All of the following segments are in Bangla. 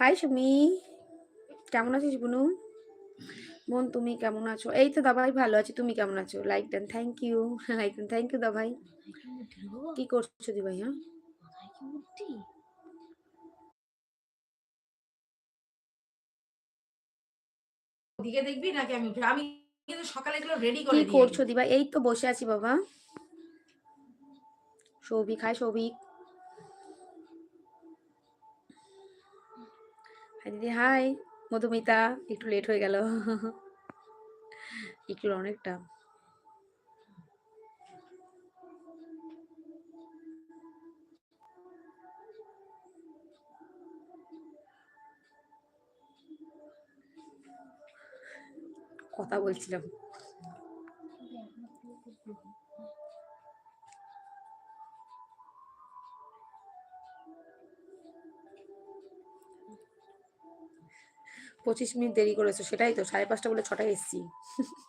হাই সুমি কেমন আছিস বুনু? বোন তুমি কেমন আছো? এই তো দাবাই ভালো আছি তুমি কেমন আছো? Like then thank you like then thank you দাভাই। কি করছ দি ভাই হ্যাঁ? ওদিকে দেখবি নাকি আমি উঠে আমি কিন্তু সকালে এগুলো রেডি করে দিই করছ দিবা এই তো বসে আছি বাবা। সৌভিক হাই সৌভিক দিদি হাই মধুমিতা একটু লেট হয়ে গেল। একটু অনেকটা। কথা বলছিলাম। পঁচিশ মিনিট দেরি করেছ, সেটাই তো, সাড়ে পাঁচটা বলে ছটায় এসছি।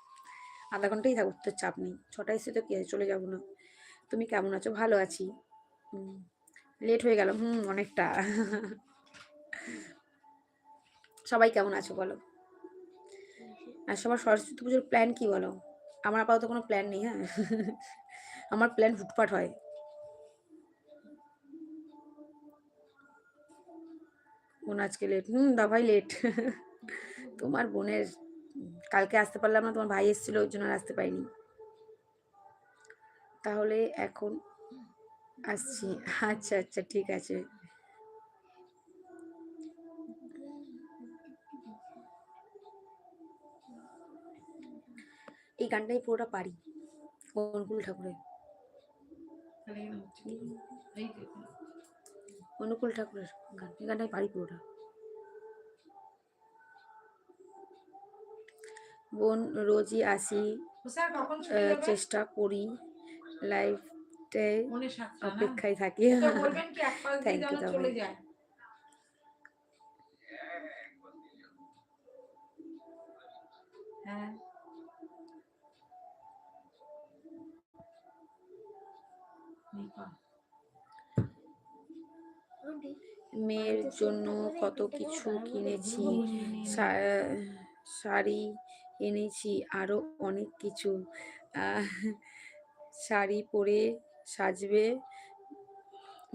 আধা ঘন্টাই থাকুক তোর চাপ নেই। ছটায় এসছি তো কি চলে যাব না। তুমি কেমন আছো? ভালো আছি। লেট হয়ে গেল। হুম, অনেকটা। সবাই কেমন আছো বলো? আর সবার সরস্বতী পুজোর প্ল্যান কি বলো? আমার আপাতত কোনো প্ল্যান নেই হ্যাঁ? আমার প্ল্যান ফুটপাট হয়। বোন আজকে লেট হুম দাভাই লেট তোমার বোনের কালকে আসতে পারলাম না তোমার ভাই এসেছিল ওই জন্য আর আসতে পারিনি। তাহলে এখন আসছি। আচ্ছা আচ্ছা ঠিক আছে। এই গানটাই পুরোটা পারি অনুকূল ঠাকুরের। অনুকূল ঠাকুরের গান এই গানটাই পারি পুরোটা। বোন রোজই আসি চেষ্টা করি লাইফটে সাতটা না? অপেক্ষায় থাকি। থ্যাংক ইউ হ্যাঁ। মেয়ের জন্য কত কিছু কিনেছি শাড়ি এনেছি। আরও অনেক কিছু। শাড়ি পরে সাজবে।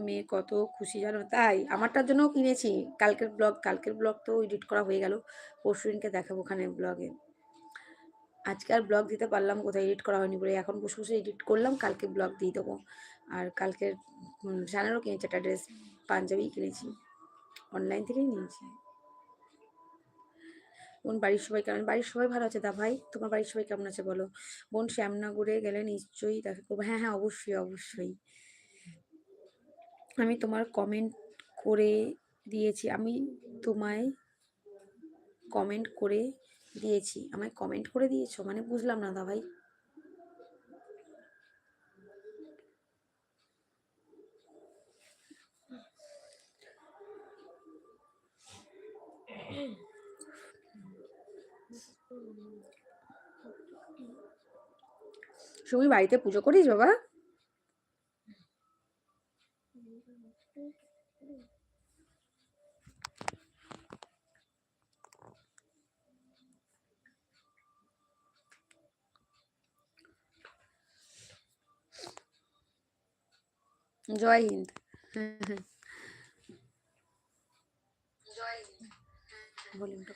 মেয়ে কত খুশি জানো? তাই আমারটার জন্যও কিনেছি। কালকের ব্লগ কালকের ব্লগ তো এডিট করা হয়ে গেল। পরশু দিনকে দেখাবো ওখানে ব্লগে আজকে আর ব্লগ দিতে পারলাম কোথায় এডিট করা হয়নি বলে। এখন বসে বসে এডিট করলাম, কালকে ব্লগ দিয়ে দেবো। আর কালকের চ্যানেলও কিনেছি, একটা ড্রেস পাঞ্জাবি কিনেছি। অনলাইন থেকেই নিয়েছি। বোন বাড়ির সবাই কেমন? বাড়ির সবাই ভালো আছে দা ভাই তোমার বাড়ির সবাই কেমন আছে বলো? বোন শ্যামনগরে গেলে নিশ্চয়ই দেখা করব হ্যাঁ হ্যাঁ অবশ্যই অবশ্যই। আমি তোমার কমেন্ট করে দিয়েছি, আমি তোমায় কমেন্ট করে দিয়েছি। আমায় কমেন্ট করে দিয়েছ? মানে বুঝলাম না দা ভাই সুমি বাড়িতে পুজো করিস বাবা? জয় হিন্দ। ভলিউমটা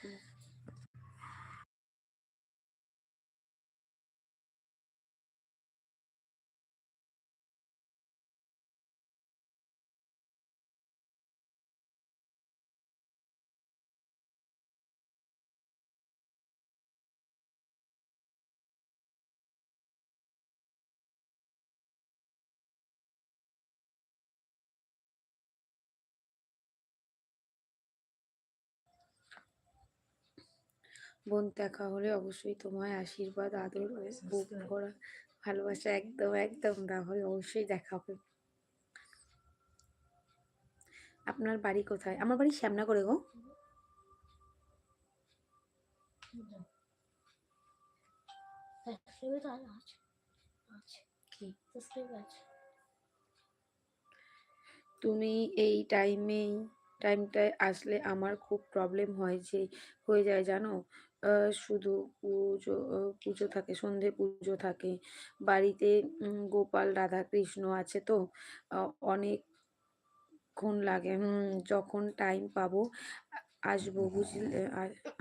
বোন দেখা হলে অবশ্যই তোমায় আশীর্বাদ আদর বুক ভরা ভালোবাসা একদম একদম ভাই অবশ্যই দেখা হবে। আপনার বাড়ি কোথায়? আমার বাড়ি শ্যামনগরে গো। সাবস্ক্রাইবার তো আরও আছে আছে। কি? সাবস্ক্রাইবার আছে। তুমি এই টাইমেই টাইমটায় আসলে আমার খুব প্রবলেম হয় যে হয়ে যায় জানো? শুধু পুজো পুজো থাকে সন্ধে পুজো থাকে। বাড়িতে গোপাল রাধা কৃষ্ণ আছে তো অনেকক্ষণ লাগে যখন টাইম পাবো আসব বুঝলে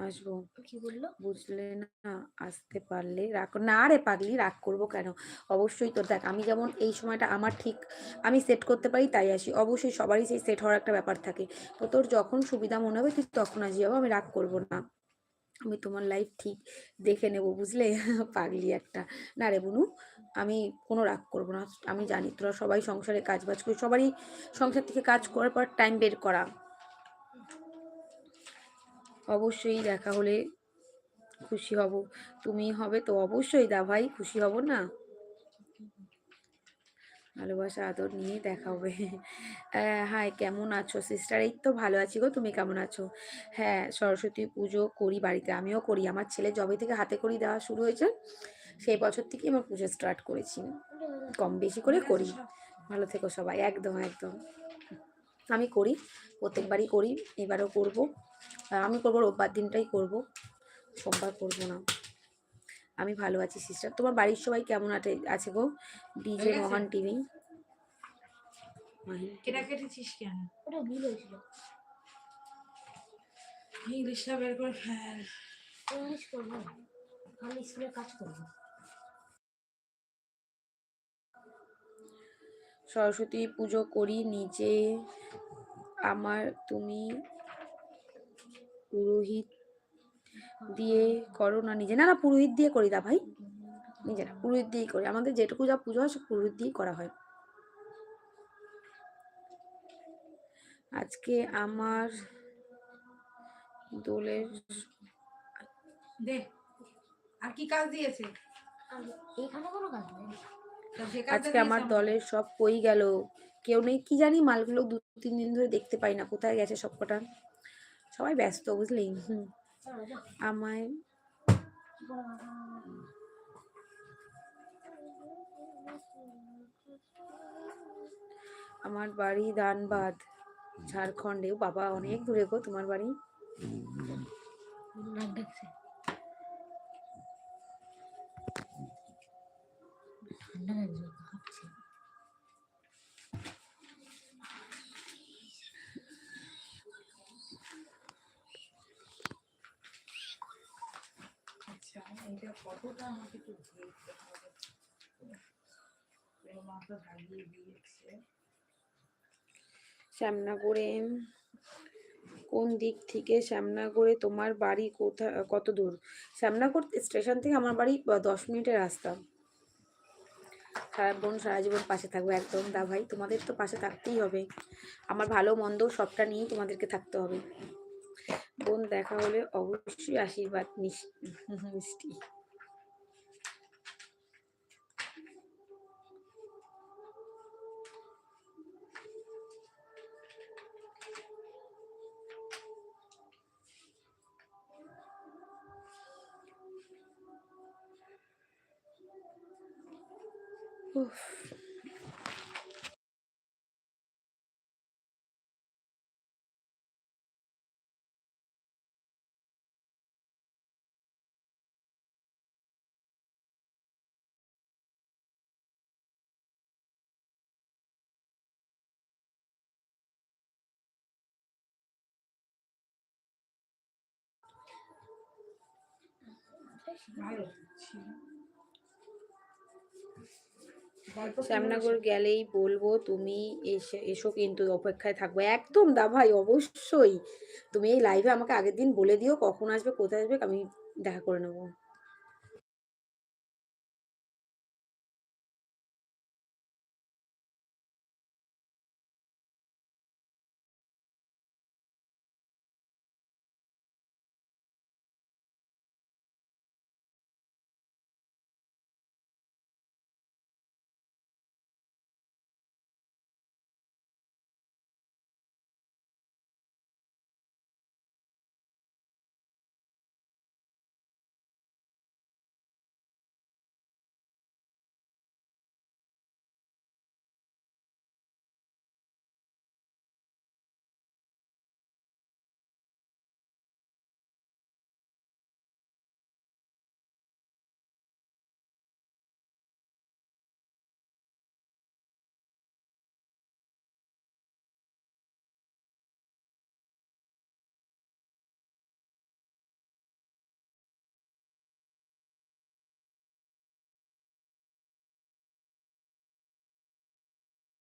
আসব। কি বলল? বুঝলে না আসতে পারলে রাগ না রে পাগলি রাগ করব কেন? অবশ্যই তোর দেখ আমি যেমন এই সময়টা আমার ঠিক আমি সেট করতে পারি তাই আসি। অবশ্যই সবারই সেই সেট হওয়ার একটা ব্যাপার থাকে। তো তোর যখন সুবিধা মনে হবে তুই তখন আসি যাব আমি রাগ করব না। আমি তোমার লাইফ ঠিক দেখে নেব, বুঝলে? পাগলি একটা। না রে বুনু, আমি কোনো রাগ করব না। আমি জানি তোরা সবাই সংসারে কাজ বাজ করি, সবারই সংসার থেকে কাজ করার পর টাইম বের করা। অবশ্যই দেখা হলে খুশি হব। তুমি হবে তো অবশ্যই দা ভাই, খুশি হব না? ভালোবাসা, আদর নিয়ে দেখা হবে। হাই, কেমন আছো? সিস্টার এই তো ভালো আছি গো, তুমি কেমন আছো? হ্যাঁ সরস্বতী পুজো করি বাড়িতে, আমিও করি। আমার ছেলে জবে থেকে হাতে করি দেওয়া শুরু হয়েছে। সেই বছর থেকেই আমার পুজো স্টার্ট করেছি। কম বেশি করে করি। ভালো থেকো সবাই, একদম একদম। আমি করি, প্রত্যেকবারই করি, এবারও করব। আমি করব, রোববার দিনটাই করব। সোমবার করব না। আমি ভালো আছি সিস্টার তোমার বাড়ির সবাই কেমন আছে আছে গো? ডিজে? মহান টিভি কেটা কেটেছিস কেন? ওটা ভুল হয়েছিল। ইংলিশটা বের করে ফেল। ইংলিশ করব। আমি স্কুলের কাজ করব। সরস্বতী পুজো করি নিজে। আমার তুমি পুরোহিত দিয়ে করো না নিজে। না না পুরোহিত দিয়ে করি দা ভাই। নিজেরা পুরোহিত দিয়েই করি। আমাদের যেটুকু যা পুজো হয় সে পুরোহিত দিয়েই করা হয়। আজকে আমার দোলের দে আর কি কাজ দিয়েছে? এখানে কোনো কাজ নেই। আজকে আমার দলের সব কই গেল? কেউ নেই কি জানি মালগুলো দু তিন দিন ধরে দেখতে পাই না। কোথায় গেছে সব কটা সবাই ব্যস্ত বুঝলি হুম। আমায় আমার বাড়ি দানবাদ ঝাড়খণ্ডে। বাবা অনেক দূরে গো তোমার বাড়ি। ঠান্ডা লাগছে কাঁপছে আচ্ছা এটা কতটা আমাকে একটু দেখতে হবে। মাথা দিয়েছে। শ্যামনগরে, কোন দিক থেকে শ্যামনগরে তোমার বাড়ি কোথা, কত দূর? শ্যামনগর স্টেশন থেকে আমার বাড়ি দশ মিনিটের রাস্তা। সারা বোন, সারা জীবন পাশে থাকব একদম। দা ভাই, তোমাদের তো পাশে থাকতেই হবে। আমার ভালো, মন্দ সবটা নিয়েই তোমাদেরকে থাকতে হবে। বোন, দেখা হলে অবশ্যই আশীর্বাদ মিষ্টি। উফ ভালো ছিল গল্প কি শ্যামনগর গেলেই বলব তুমি এসে এসো কিন্তু অপেক্ষায় থাকব। একদম দা ভাই অবশ্যই। তুমি এই লাইভে আমাকে আগের দিন বলে দিও কখন আসবে কোথায় আসবে আমি দেখা করে নেব।